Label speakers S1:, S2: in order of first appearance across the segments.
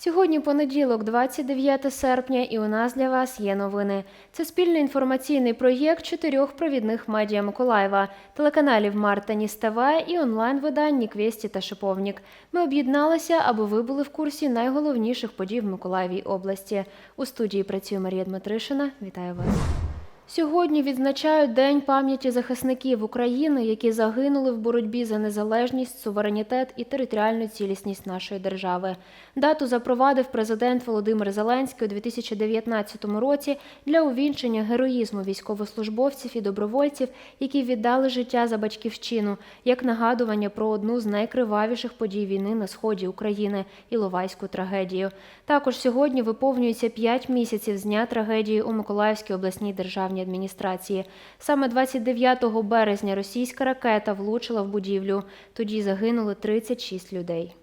S1: Сьогодні понеділок, 29 серпня, і у нас для вас є новини. Це спільний інформаційний проєкт чотирьох провідних медіа Миколаєва, телеканалів Марта Ніс і онлайн-видань Ніквєсті та Шиповнік. Ми об'єдналися, аби ви були в курсі найголовніших подій в Миколаєвій області. У студії працює Марія Дмитришина. Вітаю вас. Сьогодні відзначають День пам'яті захисників України, які загинули в боротьбі за незалежність, суверенітет і територіальну цілісність нашої держави. Дату запровадив президент Володимир Зеленський у 2019 році для увінчення героїзму військовослужбовців і добровольців, які віддали життя за батьківщину, як нагадування про одну з найкривавіших подій війни на сході України Іловайську трагедію. Також сьогодні виповнюється 5 місяців з дня трагедії у Миколаївській обласній державній адміністрації. Саме 29 березня російська ракета влучила в будівлю. Тоді загинули 36 людей.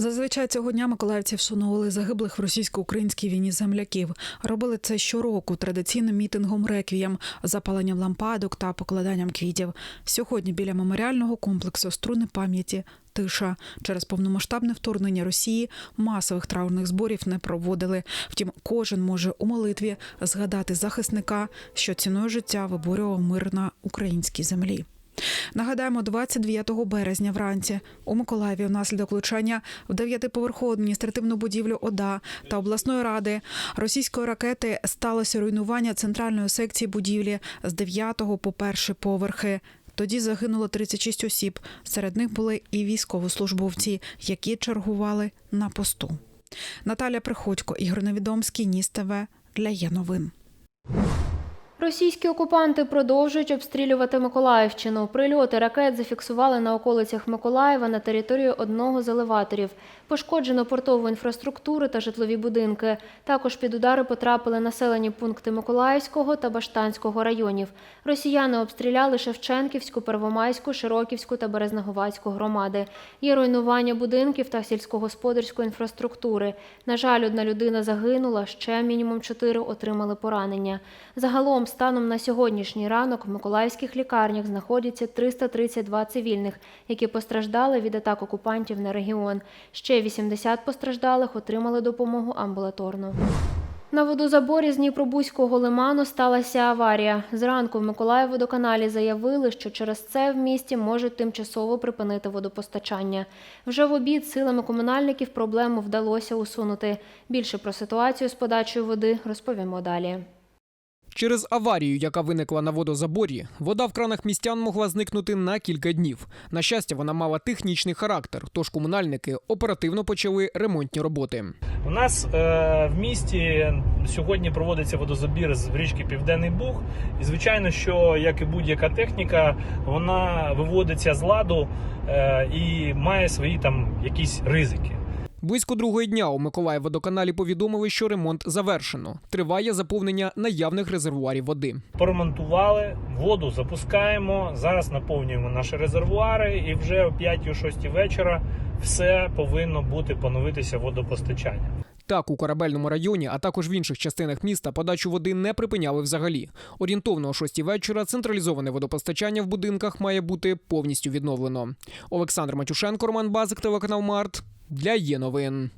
S2: Зазвичай цього дня миколаївці вшановували загиблих в російсько-українській війні земляків. Робили це щороку традиційним мітингом реквієм, запаленням лампадок та покладанням квітів. Сьогодні біля меморіального комплексу струни пам'яті. Тиша через повномасштабне вторгнення Росії масових траурних зборів не проводили. Втім, кожен може у молитві згадати захисника, що ціною життя виборював мир на українській землі. Нагадаємо, 29 березня вранці у Миколаєві внаслідок влучання в дев'ятиповерхову адміністративну будівлю ОДА та обласної ради російської ракети сталося руйнування центральної секції будівлі з 9 по перший поверхи. Тоді загинуло 36 осіб. Серед них були і військовослужбовці, які чергували на посту. Наталя Приходько, Ігор Невідомський, Ніс ТВ для є новин.
S1: Російські окупанти продовжують обстрілювати Миколаївщину. Прильоти ракет зафіксували на околицях Миколаєва на території одного з елеваторів. Пошкоджено портову інфраструктуру та житлові будинки. Також під удари потрапили населені пункти Миколаївського та Баштанського районів. Росіяни обстріляли Шевченківську, Первомайську, Широківську та Березнаговацьку громади. Є руйнування будинків та сільськогосподарської інфраструктури. На жаль, одна людина загинула, ще мінімум чотири отримали поранення. Загалом, станом на сьогоднішній ранок, в миколаївських лікарнях знаходяться 332 цивільних, які постраждали від атак окупантів на регіон. Ще 80 постраждалих отримали допомогу амбулаторно. На водозаборі з Дніпробузького лиману сталася аварія. Зранку в Миколаївводоканалі заявили, що через це в місті можуть тимчасово припинити водопостачання. Вже в обід силами комунальників проблему вдалося усунути. Більше про ситуацію з подачею води розповімо далі.
S3: Через аварію, яка виникла на водозаборі, вода в кранах містян могла зникнути на кілька днів. На щастя, вона мала технічний характер, тож комунальники оперативно почали ремонтні роботи.
S4: У нас е, в місті сьогодні проводиться водозабір з річки Південний Буг. І звичайно, що як і будь-яка техніка, вона виводиться з ладу е, і має свої там якісь ризики.
S3: Близько другої дня у Миколаївводоканалі повідомили, що ремонт завершено. Триває заповнення наявних резервуарів води.
S4: Поремонтували, воду запускаємо. Зараз наповнюємо наші резервуари, і вже о 5-6 вечора все повинно бути поновитися водопостачання.
S3: Так, у корабельному районі, а також в інших частинах міста подачу води не припиняли взагалі. Орієнтовно о 6 вечора централізоване водопостачання в будинках має бути повністю відновлено. Олександр Матюшенко, Роман Базик, телеканал Март для є новин.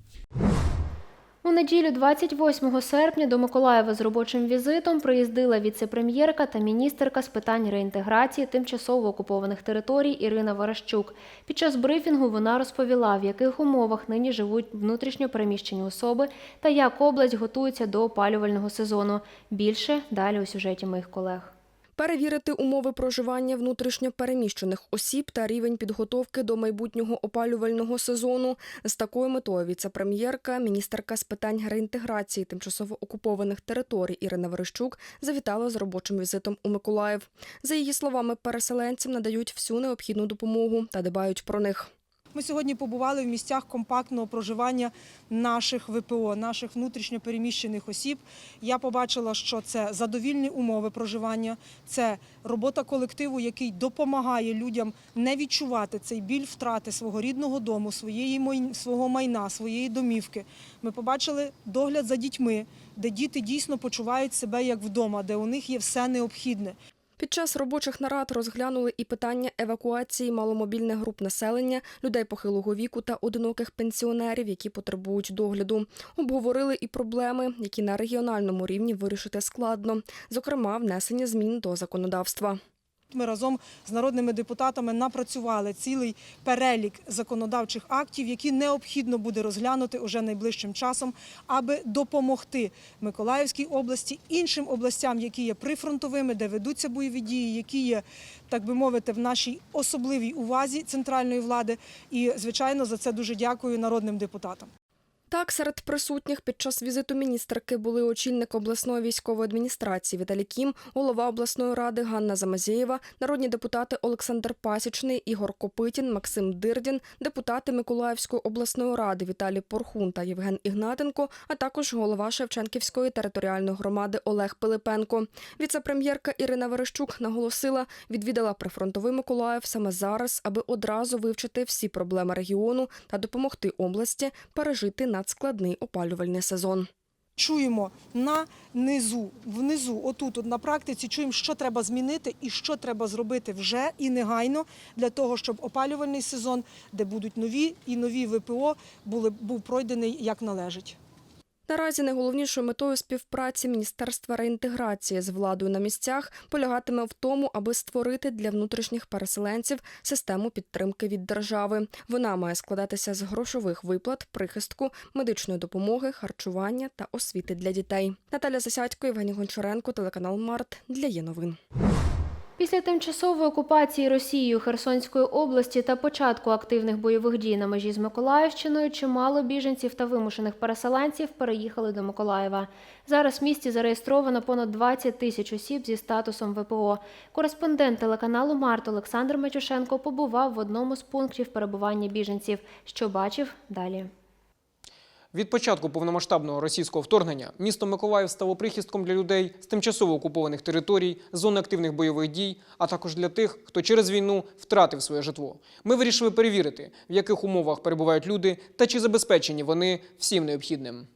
S1: У неділю 28 серпня до Миколаєва з робочим візитом приїздила віце-прем'єрка та міністерка з питань реінтеграції тимчасово окупованих територій Ірина Варащук. Під час брифінгу вона розповіла, в яких умовах нині живуть внутрішньо переміщені особи та як область готується до опалювального сезону. Більше далі у сюжеті моїх колег.
S5: Перевірити умови проживання внутрішньо переміщених осіб та рівень підготовки до майбутнього опалювального сезону. З такою метою віце-прем'єрка, міністерка з питань реінтеграції тимчасово окупованих територій Ірина Верещук завітала з робочим візитом у Миколаїв. За її словами, переселенцям надають всю необхідну допомогу та дбають про них.
S6: Ми сьогодні побували в місцях компактного проживання наших ВПО, наших внутрішньо переміщених осіб. Я побачила, що це задовільні умови проживання, це робота колективу, який допомагає людям не відчувати цей біль втрати свого рідного дому, своєї свого майна, своєї домівки. Ми побачили догляд за дітьми, де діти дійсно почувають себе як вдома, де у них є все необхідне.
S5: Під час робочих нарад розглянули і питання евакуації маломобільних груп населення, людей похилого віку та одиноких пенсіонерів, які потребують догляду. Обговорили і проблеми, які на регіональному рівні вирішити складно, зокрема внесення змін до законодавства.
S6: Ми разом з народними депутатами напрацювали цілий перелік законодавчих актів, які необхідно буде розглянути уже найближчим часом, аби допомогти Миколаївській області, іншим областям, які є прифронтовими, де ведуться бойові дії, які є, так би мовити, в нашій особливій увазі центральної влади. І, звичайно, за це дуже дякую народним депутатам.
S5: Так, серед присутніх під час візиту міністерки були очільник обласної військової адміністрації Віталій Кім, голова обласної ради Ганна Замазєєва, народні депутати Олександр Пасічний, Ігор Копитін, Максим Дирдін, депутати Миколаївської обласної ради Віталій Порхун та Євген Ігнатенко, а також голова Шевченківської територіальної громади Олег Пилипенко. Віце-прем'єрка Ірина Верещук наголосила, відвідала прифронтовий Миколаїв саме зараз, аби одразу вивчити всі проблеми регіону та допомогти області пережити надскладний опалювальний сезон.
S6: чуємо на низу, внизу, отут, от на практиці, чуємо, що треба змінити і що треба зробити вже і негайно для того, щоб опалювальний сезон, де будуть нові і нові ВПО, були, був пройдений як належить.
S5: Наразі найголовнішою метою співпраці Міністерства реінтеграції з владою на місцях полягатиме в тому, аби створити для внутрішніх переселенців систему підтримки від держави. Вона має складатися з грошових виплат, прихистку, медичної допомоги, харчування та освіти для дітей. Наталя Засядько, Євгеній Гончаренко, телеканал Март для є новин.
S1: Після тимчасової окупації Росією Херсонської області та початку активних бойових дій на межі з Миколаївщиною чимало біженців та вимушених переселенців переїхали до Миколаєва. Зараз в місті зареєстровано понад 20 тисяч осіб зі статусом ВПО. Кореспондент телеканалу Март Олександр Матюшенко побував в одному з пунктів перебування біженців. Що бачив далі.
S3: Від початку повномасштабного російського вторгнення місто Миколаїв стало прихистком для людей з тимчасово окупованих територій, зон активних бойових дій, а також для тих, хто через війну втратив своє житло. Ми вирішили перевірити, в яких умовах перебувають люди та чи забезпечені вони всім необхідним.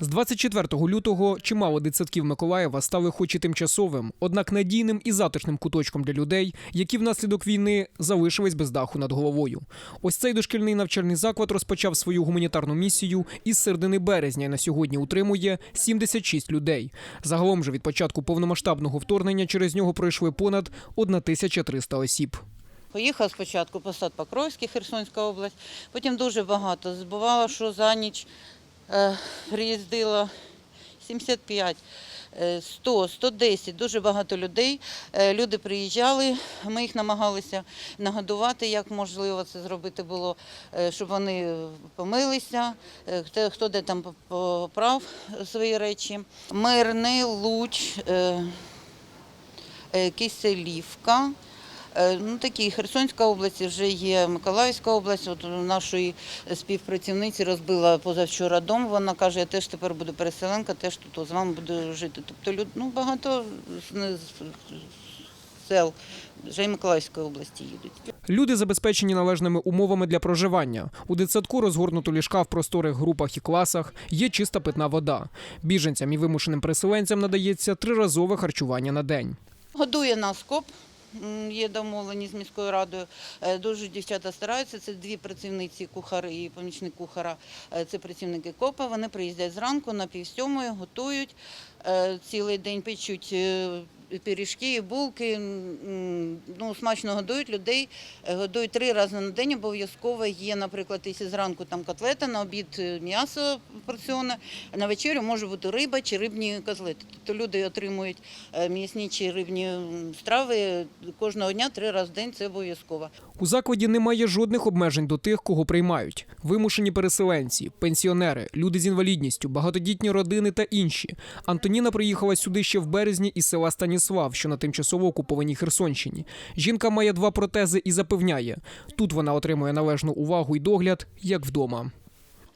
S3: З 24 лютого чимало дитсадків Миколаєва стали хоч і тимчасовим, однак надійним і затишним куточком для людей, які внаслідок війни залишились без даху над головою. Ось цей дошкільний навчальний заклад розпочав свою гуманітарну місію із середини березня і на сьогодні утримує 76 людей. Загалом же від початку повномасштабного вторгнення через нього пройшли понад 1300 осіб.
S7: Поїхав спочатку посад Покровський, Херсонська область, потім дуже багато. Збувало, що за ніч приїздило 75, е, 100, 110, дуже багато людей. Е, люди приїжджали, ми їх намагалися нагодувати, як можливо це зробити було, е, щоб вони помилися, е, хто, де там поправ свої речі. Мирний, Луч, е, е, Киселівка. Е, Ну, такі Херсонська область вже є, Миколаївська область. От нашої співпрацівниці розбила позавчора дом. Вона каже, я теж тепер буду переселенка, теж тут з вами буду жити. Тобто люд, ну, багато з сел вже й Миколаївської області їдуть.
S3: Люди забезпечені належними умовами для проживання. У дитсадку розгорнуто ліжка в просторих групах і класах, є чиста питна вода. Біженцям і вимушеним переселенцям надається триразове харчування на день.
S7: Годує нас КОП. Є домовлені з міською радою. Е, Дуже дівчата стараються. Це дві працівниці кухар і помічник кухара. Е, Це працівники КОПа. Вони приїздять зранку на пів сьомої, готують е, цілий день печуть. Пиріжки, булки, ну, смачно годують людей, е, годують три рази на день. Обов'язково є, наприклад, якщо зранку там котлета, на обід е, м'ясо порціоне, на вечерю може бути риба чи рибні котлети. Тобто люди отримують е, м'ясні чи рибні страви кожного дня, три рази в день це обов'язково.
S3: У закладі немає жодних обмежень до тих, кого приймають: вимушені переселенці, пенсіонери, люди з інвалідністю, багатодітні родини та інші. Антоніна приїхала сюди ще в березні із села Станіслав, що на тимчасово окупованій Херсонщині. Жінка має два протези і запевняє, тут вона отримує належну увагу і догляд, як вдома.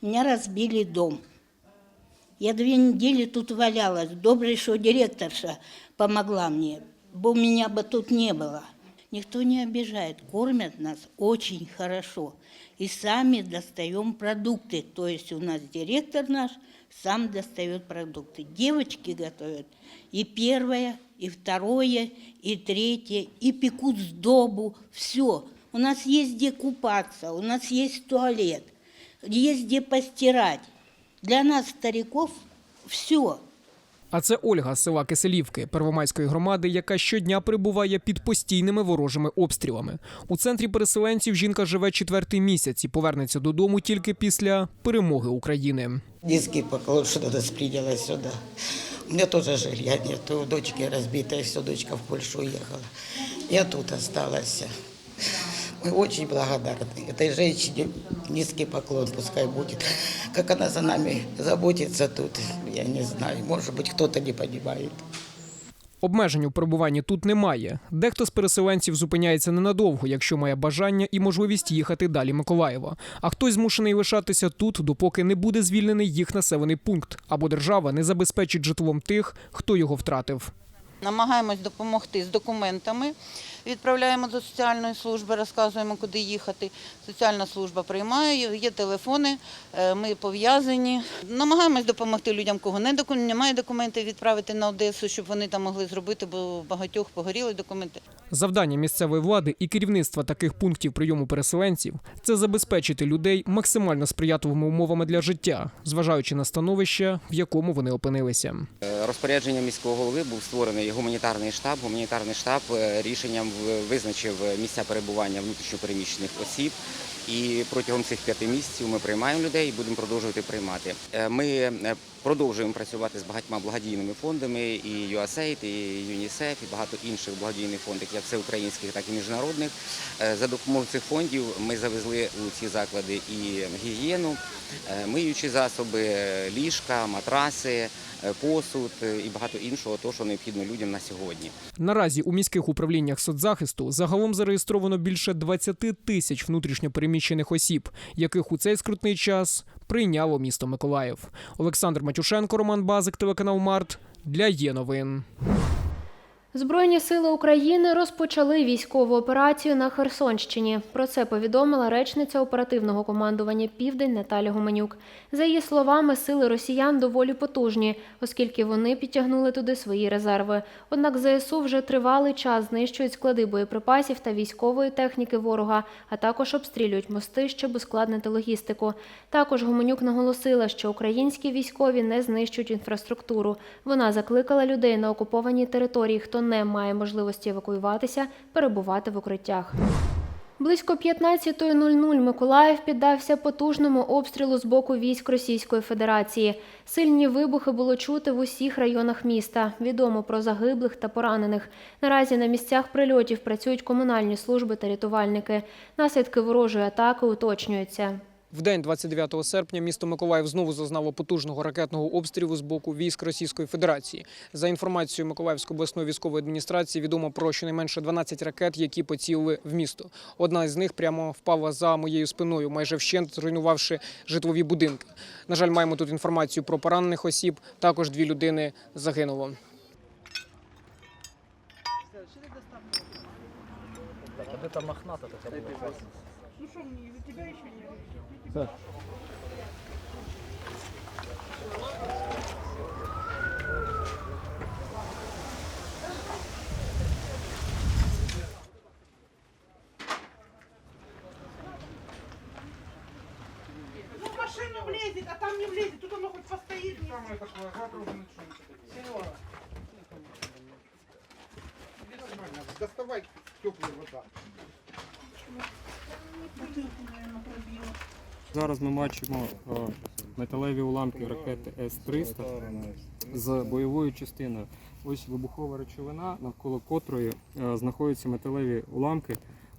S8: Меня разбили дом. Я две недели тут валялась. Добре, что директорша помогла мне, бо меня бы тут не было. Никто не обижает. Кормят нас очень хорошо. И сами достаем продукты. То есть у нас директор наш сам достает продукты. Девочки готовят и первое, и второе, и третье, и пекут сдобу. Все. У нас есть где купаться, у нас есть туалет, есть где постирать. Для нас, стариков, все.
S3: А це Ольга з села Киселівки Первомайської громади, яка щодня перебуває під постійними ворожими обстрілами. У центрі переселенців жінка живе четвертий місяць і повернеться додому тільки після перемоги України.
S9: Низкий поклон, что нас приняла сюда. У меня тоже жилья нет, у дочки разбитая, все, дочка в Польшу уехала. Я тут осталась. Мы очень благодарны этой женщине. Низкий поклон пускай будет. Как она за нами заботится тут, я не знаю. Может быть, кто-то не понимает.
S3: Обмежень у перебуванні тут немає. Дехто з переселенців зупиняється ненадовго, якщо має бажання і можливість їхати далі Миколаєва. А хтось змушений лишатися тут, допоки не буде звільнений їх населений пункт, або держава не забезпечить житлом тих, хто його втратив.
S7: Намагаємось допомогти з документами. Відправляємо до соціальної служби, розказуємо, куди їхати. Соціальна служба приймає, є телефони, е, ми пов'язані. Намагаємось допомогти людям, кого не немає документів, відправити на Одесу, щоб вони там могли зробити, бо багатьох погоріли документи.
S3: Завдання місцевої влади і керівництва таких пунктів прийому переселенців це забезпечити людей максимально сприятливими умовами для життя, зважаючи на становище, в якому вони опинилися.
S10: Е, Розпорядженням міського голови був створений гуманітарний штаб. Гуманітарний штаб е, рішенням визначив місця перебування внутрішньопереміщених осіб. І протягом цих п'яти місяців ми приймаємо людей і будемо продовжувати приймати. Е, Ми е, продовжуємо працювати з багатьма благодійними фондами, і USAID, і ЮНІСЕФ, і багато інших благодійних фондів, як всеукраїнських, так і міжнародних. Е, За допомогою цих фондів ми завезли у ці заклади і гігієну, миючі засоби, ліжка, матраси, посуд і багато іншого, того, що необхідно людям на сьогодні.
S3: Наразі у міських управліннях соцзахисту загалом зареєстровано більше 20 тисяч внутрішньопереміщених осіб, яких у цей скрутний час прийняло місто Миколаїв. Олександр Матюшенко, Роман Базик, телеканал Март для є новин.
S1: Збройні сили України розпочали військову операцію на Херсонщині. Про це повідомила речниця оперативного командування Південь Наталя Гуменюк. За її словами, сили росіян доволі потужні, оскільки вони підтягнули туди свої резерви. Однак ЗСУ вже тривалий час знищують склади боєприпасів та військової техніки ворога, а також обстрілюють мости, щоб ускладнити логістику. Також Гуменюк наголосила, що українські військові не знищують інфраструктуру. Вона закликала людей на окупованій території, хто не має можливості евакуюватися, перебувати в укриттях. Близько 15.00 Миколаїв піддався потужному обстрілу з боку військ Російської Федерації. Сильні вибухи було чути в усіх районах міста. Відомо про загиблих та поранених. Наразі на місцях прильотів працюють комунальні служби та рятувальники. Наслідки ворожої атаки уточнюються.
S3: В день 29 серпня місто Миколаїв знову зазнало потужного ракетного обстрілу з боку військ Російської Федерації. За інформацією Миколаївської обласної військової адміністрації, відомо про щонайменше 12 ракет, які поцілили в місто. Одна з них прямо впала за моєю спиною, майже вщент зруйнувавши житлові будинки. На жаль, маємо тут інформацію про поранених осіб. Також дві людини загинуло.
S4: Де та мохната така була?
S11: Ну, в машину влезет, а там не влезет. Тут оно хоть постоит. Самое такое,
S12: Доставай теплая вода.
S13: Зараз ми бачимо е, металеві уламки ракети С-300 з бойовою частиною. Ось вибухова речовина, навколо котрої е, знаходяться металеві уламки. Е,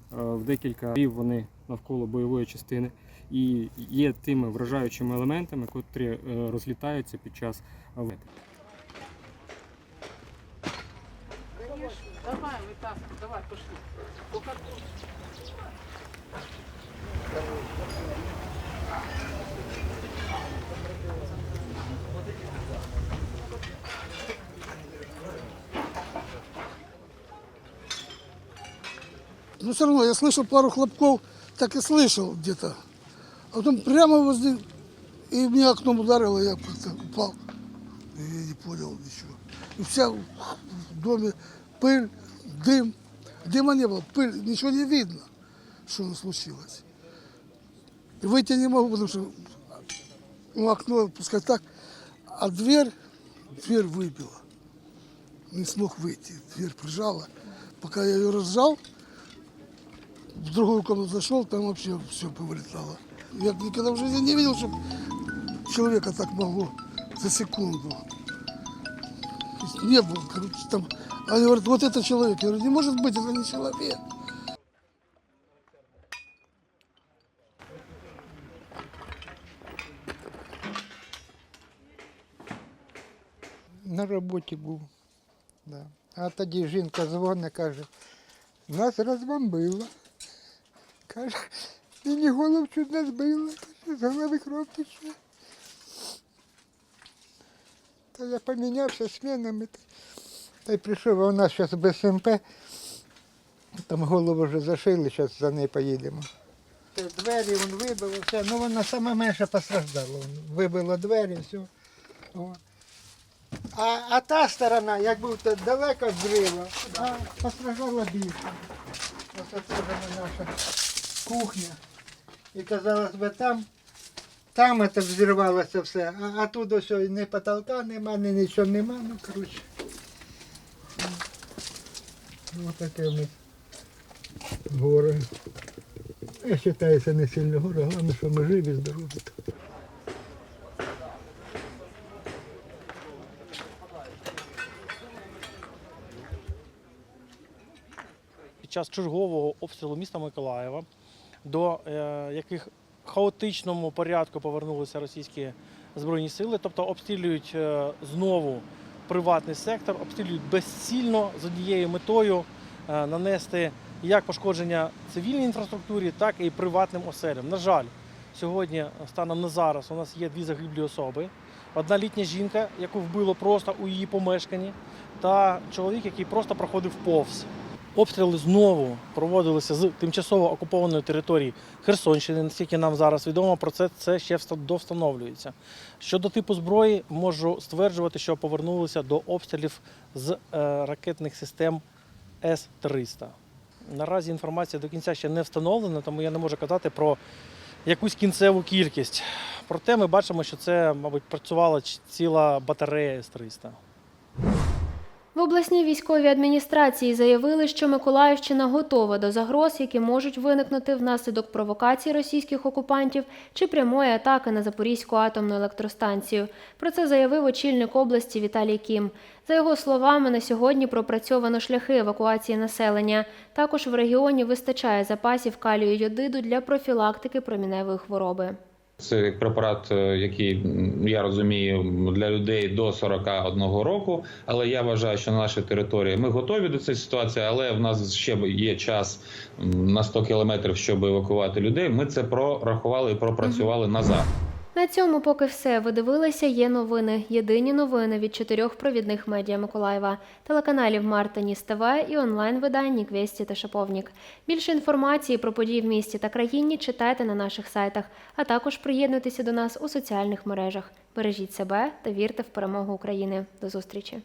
S13: В декілька рів вони навколо бойової частини і є тими вражаючими елементами, котрі розлітаються під час
S12: Но все равно я слышал пару хлопков, так и слышал где-то. А потом прямо возле... И меня окном ударило, я как-то упал. И я не понял ничего. И вся в доме пыль, дым. Дыма не было, пыль, ничего не видно, что случилось. И выйти не могу, потому что ну, окно, пускай так, а дверь, дверь выбила. Не смог выйти, дверь прижала. Пока я ее разжал, в другую комнату зашел, там вообще все повылетало. Я никогда в жизни не видел, чтобы человека так могло за секунду. То есть Не было, короче, там. Они говорят, вот это человек. Я говорю, не может быть, это не человек.
S14: На роботі був. Да. А тоді жінка дзвонить, каже, нас розбомбило. Каже, мені голову чуть не збило, з голови кров тече. Та я помінявся змінами. Та й прийшов, а у нас зараз без СМП. Там голову вже зашили, зараз за нею поїдемо. Двері він вибило, все. Ну вона саме менше постраждала. Вибило двері, все. А, а та сторона, як будто далеко від а постраждала більше. Ось це вже наша кухня. І казалось би, там, там це взірвалося все, а, а тут ось ні потолка нема, ні нічого нема, ну коротше. Ось таке нас горе. Я вважаю, це не сильно горе, головне, що ми живі, здорові.
S15: під час чергового обстрілу міста Миколаєва, до е, яких хаотичному порядку повернулися російські збройні сили, тобто обстрілюють е, знову приватний сектор, обстрілюють безцільно з однією метою е, нанести як пошкодження цивільній інфраструктурі, так і приватним оселям. На жаль, сьогодні, станом на зараз, у нас є дві загиблі особи. Одна літня жінка, яку вбило просто у її помешканні, та чоловік, який просто проходив повз. Обстріли знову проводилися з тимчасово окупованої території Херсонщини. Наскільки нам зараз відомо, про це це ще вста- довстановлюється. Щодо типу зброї, можу стверджувати, що повернулися до обстрілів з е, ракетних систем С-300. Наразі інформація до кінця ще не встановлена, тому я не можу казати про якусь кінцеву кількість. Проте ми бачимо, що це, мабуть, працювала ціла батарея С-300.
S1: В обласній військовій адміністрації заявили, що Миколаївщина готова до загроз, які можуть виникнути внаслідок провокацій російських окупантів чи прямої атаки на Запорізьку атомну електростанцію. Про це заявив очільник області Віталій Кім. За його словами, на сьогодні пропрацьовано шляхи евакуації населення. Також в регіоні вистачає запасів калію йодиду для профілактики проміневої хвороби.
S16: Це препарат, е, який я розумію для людей до 41 року. Але я вважаю, що на нашій території ми готові до цієї ситуації, але в нас ще є час на 100 кілометрів, щоб евакувати людей. Ми це прорахували і пропрацювали назад.
S1: На цьому поки все. Ви дивилися є новини. Єдині новини від чотирьох провідних медіа Миколаєва, телеканалів Марта Ніс і онлайн-видань Квесті та Шаповнік. Більше інформації про події в місті та країні читайте на наших сайтах, а також приєднуйтеся до нас у соціальних мережах. Бережіть себе та вірте в перемогу України. До зустрічі!